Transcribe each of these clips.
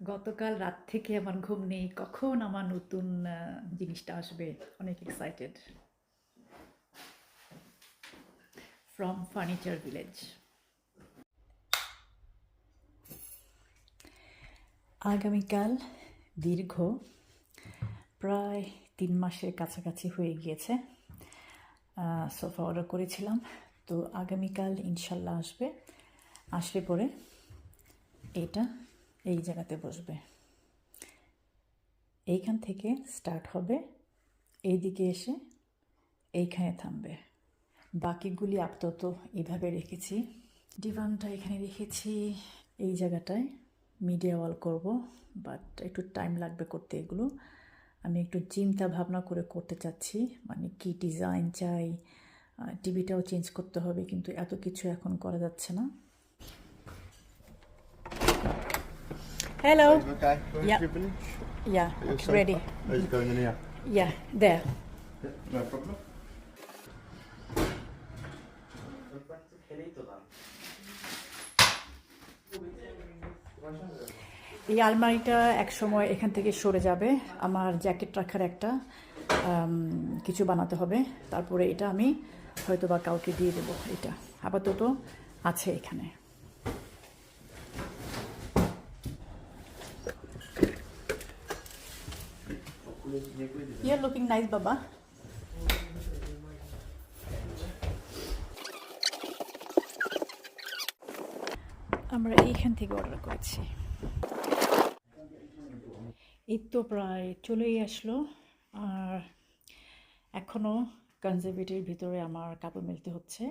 গতকাল রাত থেকে আমার ঘুম নেই, কখন আমার নতুন জিনিসটা আসবে? অনেক এক্সাইটেড ফ্রম ফার্নিচার ভিলেজ আগামীকাল দীর্ঘ, প্রায় তিন মাসের কাছাকাছি হয়ে গিয়েছে। সোফা অর্ডার করেছিলাম। তো আগামীকাল ইনশাল্লাহ আসবে। আসলে পরে এটা এই জায়গাতে বসবে। এইখান থেকে স্টার্ট হবে। এইদিকে এসে এইখানে থামবে। বাকিগুলি আপাতত এভাবে রেখেছি। ডিভানটা এখানে রেখেছি। এই জায়গাটায় মিডিয়া ওয়াল করব বাট একটু টাইম লাগবে করতে এগুলো। আমি একটু চিন্তা ভাবনা করে করতে চাচ্ছি মানে কি ডিজাইন চাই টিভিটাও চেঞ্জ করতে হবে, কিন্তু এত কিছু এখন করা যাচ্ছে না। Hello Okay. Yeah. You finish? Yeah, Your okay, sofa? ready. Oh, it's going in here. Yeah, there. No problem. এই আলমারিটা এক সময় এখান থেকে সরে যাবে আমার জ্যাকেট রাখার একটা কিছু বানাতে হবে তারপরে এটা আমি হয়তো বা কাউকে দিয়ে দেবো এটা আপাতত আছে এখানে You're looking nice, বাবা আমরা এইখান থেকে অর্ডার করেছি। এই তো প্রায় চলেই আসলো। আর এখনও কনজারভেটির ভিতরে আমার কাপড় মেলতে হচ্ছে।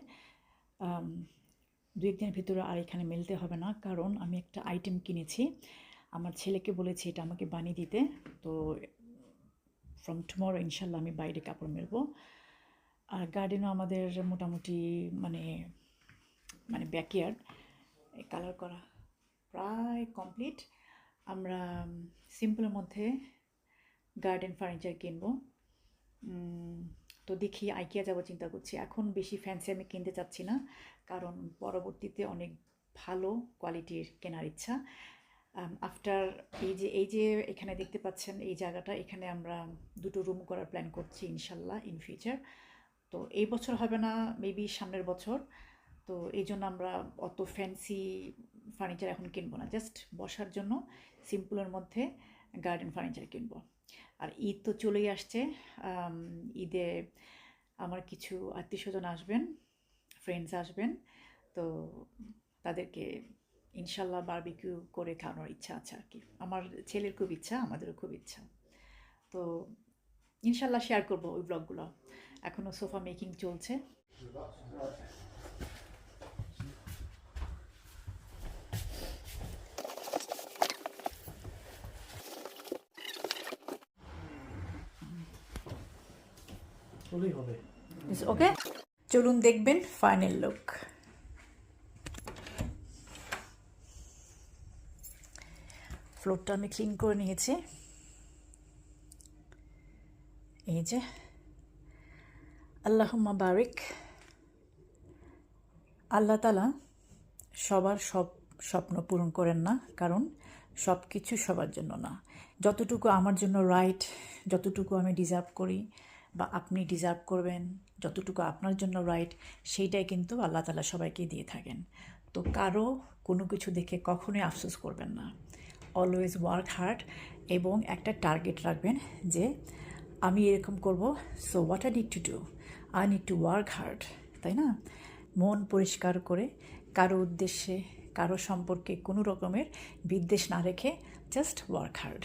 দু একদিনের ভিতরে আর এখানে মেলতে হবে না কারণ আমি একটা আইটেম কিনেছি। আমার ছেলেকে বলেছি এটা আমাকে বানিয়ে দিতে। তো ফ্রম টুমরো ইনশাল্লাহ আমি বাইরে কাপড় মেলবো। আর গার্ডেনও আমাদের মোটামুটি মানে মানে ব্যাকয়ার্ড কালার করা প্রায় কমপ্লিট আমরা সিম্পলের মধ্যে গার্ডেন ফার্নিচার কিনবো। তো দেখি আইকিয়া যাব চিন্তা করছি। এখন বেশি ফ্যান্সি আমি কিনতে চাচ্ছি না। কারণ পরবর্তীতে অনেক ভালো কোয়ালিটির কেনার ইচ্ছা। আফটার এই যে এই যে এখানে দেখতে পাচ্ছেন, এই জায়গাটা, এখানে আমরা দুটো রুম করার প্ল্যান করছি ইনশাল্লাহ ইন ফিউচার তো এই বছর হবে না মেবি সামনের বছর। তো এই জন্য আমরা অত ফ্যান্সি ফার্নিচার এখন কিনবো না জাস্ট বসার জন্য সিম্পলের মধ্যে গার্ডেন ফার্নিচার কিনবো। আর ঈদ তো চলেই আসছে ঈদে আমার কিছু আত্মীয় স্বজন আসবেন ফ্রেন্ডস আসবেন, তো তাদেরকে ইনশাল্লাহ বারবিকিউ করে খাওয়ানোর ইচ্ছা আছে আর কি। আমার ছেলের খুব ইচ্ছা আমাদেরও খুব ইচ্ছা। তো ইনশাল্লাহ শেয়ার করব ওই ব্লগগুলো এখনও সোফা মেকিং চলছে। ওকে চলুন দেখবেন ফাইনাল লুক ফ্লোরটা আমি ক্লিন করে নিয়েছি। এই যে। আল্লাহুম্মা বারিক। আল্লাহ তালা সবার সব স্বপ্ন পূরণ করেন না, কারণ সব কিছু সবার জন্য না। যতটুকু আমার জন্য রাইট যতটুকু আমি ডিজার্ভ করি বা আপনি ডিজার্ভ করবেন, যতটুকু আপনার জন্য রাইট সেইটাই কিন্তু আল্লাহ তালা সবাইকে দিয়ে থাকেন। তো কারও কোনো কিছু দেখে কখনোই আফসোস করবেন না। অলওয়েজ ওয়ার্ক হার্ড এবং একটা টার্গেট রাখবেন যে আমি এরকম করব so what I need to do I need to work hard তাই না? মন পরিষ্কার করে, কারও উদ্দেশ্যে, কারও সম্পর্কে কোনো রকমের বিদ্বেষ না রেখে জাস্ট ওয়ার্ক হার্ড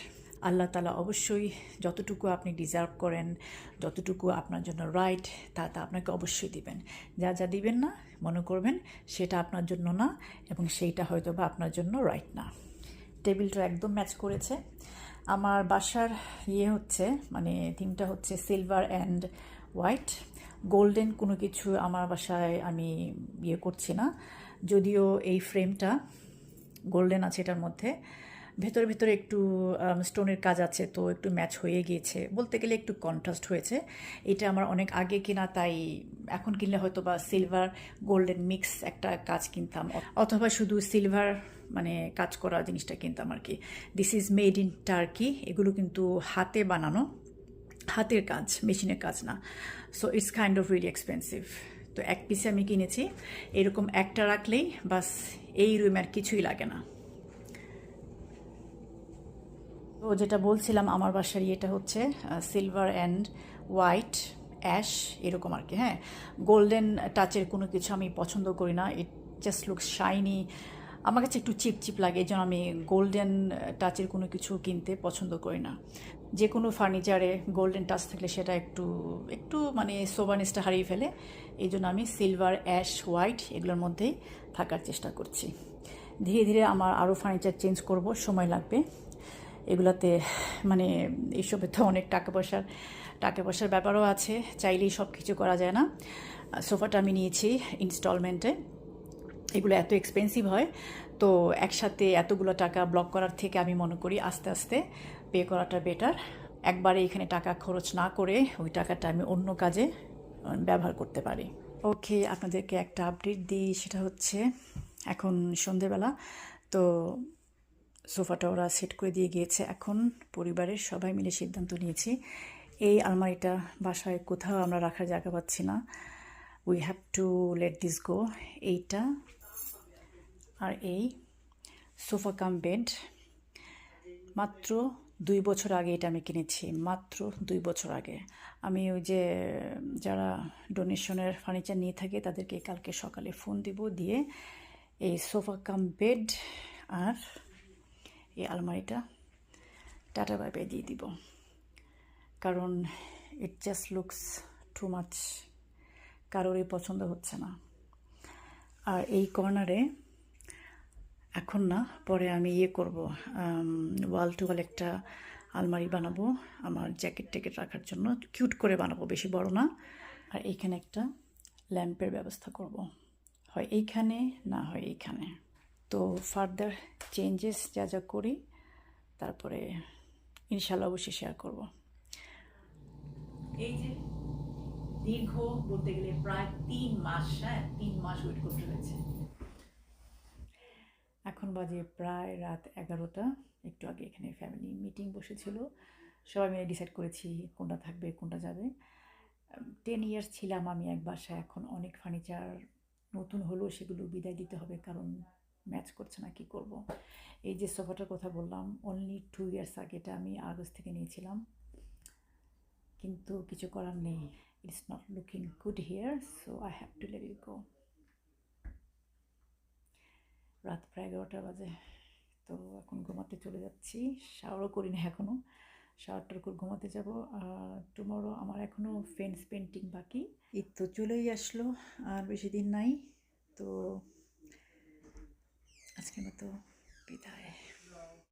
আল্লাহ তালা অবশ্যই যতটুকু আপনি ডিজার্ভ করেন, যতটুকু আপনার জন্য রাইট তা তা আপনাকে অবশ্যই দিবেন। যা যা দিবেন না, মনে করবেন সেটা আপনার জন্য না এবং সেইটা হয়তো বা আপনার জন্য রাইট না। টেবিলটা একদম ম্যাচ করেছে। আমার বাসার ইয়ে হচ্ছে মানে থিমটা হচ্ছে সিলভার অ্যান্ড হোয়াইট। গোল্ডেন কোনো কিছু আমার বাসায় আমি ইয়ে করছি না। যদিও এই ফ্রেমটা গোল্ডেন আছে এটার মধ্যে। ভেতরে ভেতরে একটু স্টোনের কাজ আছে, তো একটু ম্যাচ হয়ে গিয়েছে। বলতে গেলে একটু কন্ট্রাস্ট হয়েছে। এটা আমার অনেক আগে কিনা, তাই এখন কিনলে হয়তো বা সিলভার গোল্ডেন মিক্স একটা কাজ কিনতাম। অথবা শুধু সিলভার মানে কাজ করা জিনিসটা কিনতাম আর কি this is made in Turkey এগুলো কিন্তু হাতে বানানো, হাতের কাজ, মেশিনের কাজ না। So it's kind of really expensive তো এক পিসে আমি কিনেছি, এরকম একটা রাখলেই বাস এই রুমে আর কিছুই লাগে না। তো যেটা বলছিলাম আমার বাসার ইয়েটা হচ্ছে সিলভার অ্যান্ড হোয়াইট অ্যাশ এরকম আর কি হ্যাঁ। গোল্ডেন টাচের কোনো কিছু আমি পছন্দ করি না ইট জাস্ট লুক শাইনি আমার কাছে একটু চিপ চিপ লাগে জন্য আমি গোল্ডেন টাচের কোনো কিছু কিনতে পছন্দ করি না। যে কোনো ফার্নিচারে গোল্ডেন টাচ থাকলে সেটা একটু একটু মানে সোবানিসটা হারিয়ে ফেলে। এই জন্য আমি সিলভার অ্যাশ হোয়াইট এগুলোর মধ্যেই থাকার চেষ্টা করছি। ধীরে ধীরে আমার আরও ফার্নিচার চেঞ্জ করব, সময় লাগবে। এগুলাতে মানে এইসবে তো অনেক টাকা পয়সার টাকা পয়সার ব্যাপারও আছে, চাইলেই সব কিছু করা যায় না। সোফাটা আমি নিয়েছি ইনস্টলমেন্টে এগুলো এত এক্সপেন্সিভ হয়, তো একসাথে এতগুলো টাকা ব্লক করার থেকে আমি মনে করি আস্তে আস্তে পে করাটা বেটার একবারে এখানে টাকা খরচ না করে ওই টাকাটা আমি অন্য কাজে ব্যবহার করতে পারি। ওকে, আপনাদেরকে একটা আপডেট দিই, সেটা হচ্ছে এখন সন্ধেবেলা, তো সোফাটা ওরা সেট করে দিয়ে গিয়েছে। এখন পরিবারের সবাই মিলে সিদ্ধান্ত নিয়েছি, এই আলমারিটা বাসায় কোথাও আমরা রাখার জায়গা পাচ্ছি না। We have to let this go এইটা আর এই সোফা কাম বেড। মাত্র দুই বছর আগে এটা আমি কিনেছি, মাত্র দুই বছর আগে। আমি ওই যে, যারা ডোনেশনের ফার্নিচার নিয়ে থাকে, তাদেরকে কালকে সকালে ফোন দিব, দিয়ে এই সোফা কাম বেড আর এই আলমারিটা টাটা বাইপাই দিয়ে দিব। কারণ it just looks too much কারোরই পছন্দ হচ্ছে না। আর এই কর্নারে এখন না, পরে আমি ইয়ে করব ওয়াল টু ওয়াল একটা আলমারি বানাবো, আমার জ্যাকেট ট্যাকেট রাখার জন্য কিউট করে বানাবো, বেশি বড় না। আর এইখানে একটা ল্যাম্পের ব্যবস্থা করব। হয় এইখানে, না হয় এইখানে। তো ফার্দার চেঞ্জেস যা যা করি, তারপরে ইনশাল্লাহ অবশ্যই শেয়ার করব। এই যে দীর্ঘ বলতে গেলে প্রায় তিন মাস হ্যাঁ তিন মাস ওয়েট করতে হয়েছে। এখন বাজে প্রায় রাত এগারোটা। একটু আগে এখানে ফ্যামিলি মিটিং বসেছিল। সবাই মিলে ডিসাইড করেছি কোনটা থাকবে, কোনটা যাবে। টেন ইয়ার্স ছিলাম আমি এক বাসায়, এখন অনেক ফার্নিচার নতুন হলেও সেগুলো বিদায় দিতে হবে, কারণ ম্যাচ করছে না, কি করব। এই যে সোফাটার কথা বললাম অনলি টু ইয়ার্স আগে এটা আমি আগস্ট থেকে নিয়েছিলাম। কিন্তু কিছু করার নেই it's not looking good here so I have to let it go রাত প্রায় এগারোটা বাজে। তো এখন ঘুমাতে চলে যাচ্ছি। শাওয়ারও করি না এখনও শাওয়ারটার করে ঘুমাতে যাব। আর টুমোরো আমার এখনও ফেন্স পেন্টিং বাকি। ঈদ তো চলেই আসলো। আর বেশি দিন নাই। তো আজকে মতো বিদায়।